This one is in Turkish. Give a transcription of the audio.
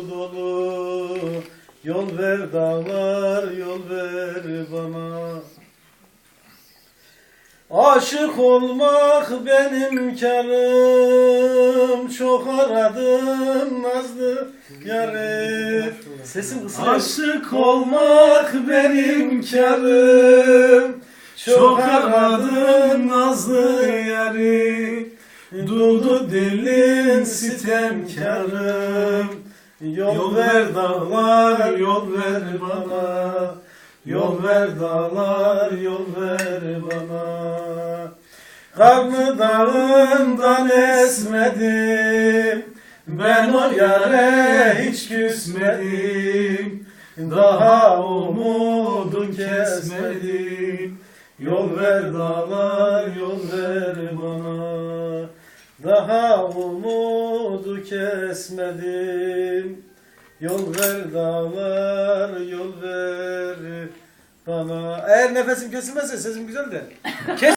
dolu. Yol ver dağlar yol ver bana. Aşık olmak benim karım Çok aradım nazlı yarı. Sesim Aşık olmak benim karım Çok aradım nazlı yarı. Duldu dilin sitemkarım Yol ver dağlar yol ver bana. Yol ver dağlar yol ver bana. Karnı dağından esmedim. Ben o yare hiç küsmedim. Daha umudun kesmedim. Yol ver dağlar yol ver Daha umudu kesmedim. Yol ver dağlar yol ver bana. Eğer nefesim kesilmezse sesim güzel de. Kes